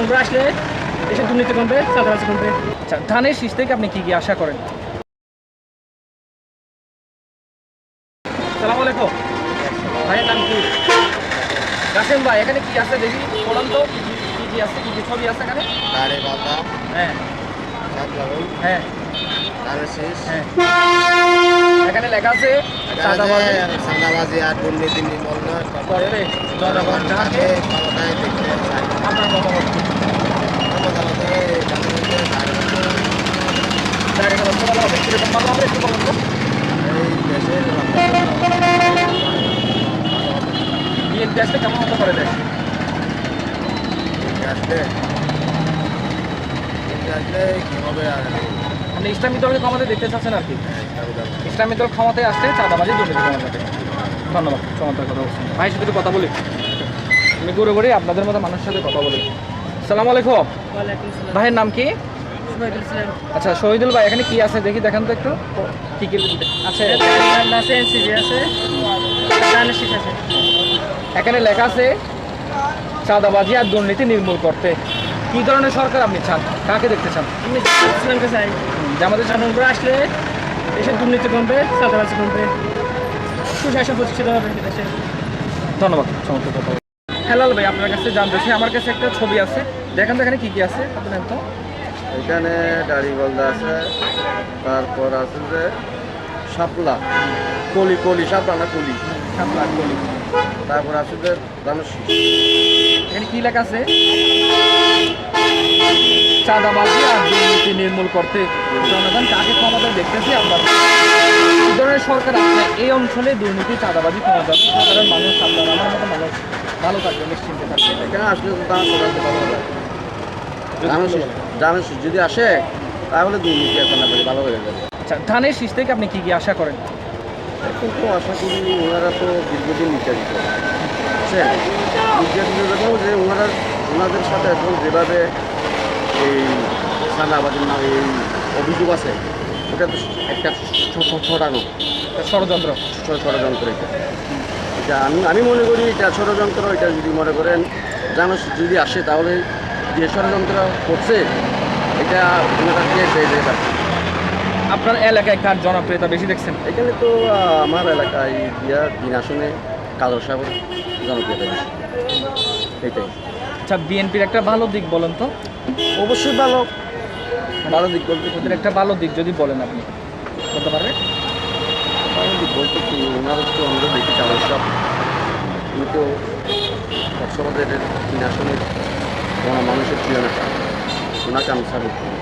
নম্বর আসলে দেশের দুর্নীতি কমবে চাঁদাবাজি কমবে। আচ্ছা ধানের শীষ থেকে আপনি কি কি আশা করেন? সালাম আলাইকুম। ভাইয়ের নাম কি? কাসেম ভাই এখানে কি আছে দেখি? বলুন তো কি কি- আছে? কি কি ছবি আছে এখানে? দাঁড়ে বাঁধা হ্যাঁ। হ্যাঁ। হ্যাঁ। এখানে লেখা আছে চাঁদাবাজি। আর দুর্নীতি নির্মূল জনগণ ক্ষমতায় দেখতে চায়। আসলে কেমন মতো করে দেয়? আসলে আসলে কি হবে আর? আপনি ইসলামী দলকে ক্ষমতায় দেখতে চাচ্ছেন আর কি। ইসলামী দল। ক্ষমতায় আসলে চাঁদাবাজি দুর্নীতি ধন্যবাদ চমৎকার কথা বলছেন। ভাইয়ের সাথে কথা বলি। আমি ঘুরে ঘুরে আপনাদের মতো মানুষের সাথে কথা বলি। সালাম আলাইকুম। ভাইয়ের নাম কি? আচ্ছা শহীদুল ভাই এখানে কি আছে? দেখি দেখেন তো একটু। কি কি আছে? আছে। আছে। এখানে লেখা আছে চাঁদাবাজি আর দুর্নীতি নির্মূল করতে। কি ধরনের সরকার আপনি চান? কাকে দেখতে চান? আমাদের নম্বর আসলে দেশের দুর্নীতি কমবে চাঁদাবাজি কমবে। সুশাসন প্রতিষ্ঠিত হবে দেশে। ধন্যবাদ চমৎকার কথা। হেলাল ভাই আপনার কাছে জানতে চাই আমার কাছে একটা ছবি আছে। দেখেন তো এখানে কি কি আছে আপনার তো এখানে দাড়ি গলদা আছে তারপর আছে যে শাপলা কলি কলি শাপলা না কলি। শাপলা কলি তারপর যে এখানে কি লেখা আছে? চাঁদাবাজি আর দুর্নীতি নির্মূল করতে জনগণ কাকে ক্ষমতায় দেখতেছে আপনার এই ধরনের সরকার এই অঞ্চলে দুর্নীতি চাঁদাবাজি কমা যাবে সাধারণ মানুষ আপনার আমার মতো মানুষ ভালো থাকবে নিশ্চিন্তে থাকবে। এখানে আসলে তো দাম সবাইকে ভালো হবে ধানের শীষ যদি আসে তাহলে দুর্নীতি এখন ভালো হয়ে যাবে। আচ্ছা ধানের শীষ থেকে আপনি কি কি আশা করেন? কিন্তু আশা করি ওনারা তো দীর্ঘদিন নির্যাতিত বুঝছেন? নির্যাতিত দেখো যে ওনারা ওনাদের সাথে এখন যেভাবে এই সান্দাবাদের না এই অভিযোগ আছে ওটা তো একটা ছড়ানো। ষড়যন্ত্র। ষড়যন্ত্র এটা। এটা আমি আমি মনে করি এটা ষড়যন্ত্র এটা যদি মনে করেন জানো যদি আসে তাহলে যে ষড়যন্ত্র করছে এটা ওনারা কে পেয়ে যেতে পারে আপনার এলাকায় কার জনপ্রিয়তা বেশি দেখছেন? এখানে তো আমার এলাকায় দিয়া দিন আসনে কাদর সাগর জনপ্রিয়তা বেশি। এটাই। আচ্ছা বিএনপির একটা ভালো দিক বলেন তো। অবশ্যই ভালো। ভালো দিক বলতে ওদের একটা ভালো দিক যদি বলেন আপনি বলতে পারবেন? ভালো দিক বলতে কি? ওনারা তো আমরা দেখি কাদর সাহেব। উনি তো কক্সবাজারের দিন আসনে মানুষের প্রিয় নেতা। ওনাকে আমি সাপোর্ট করি।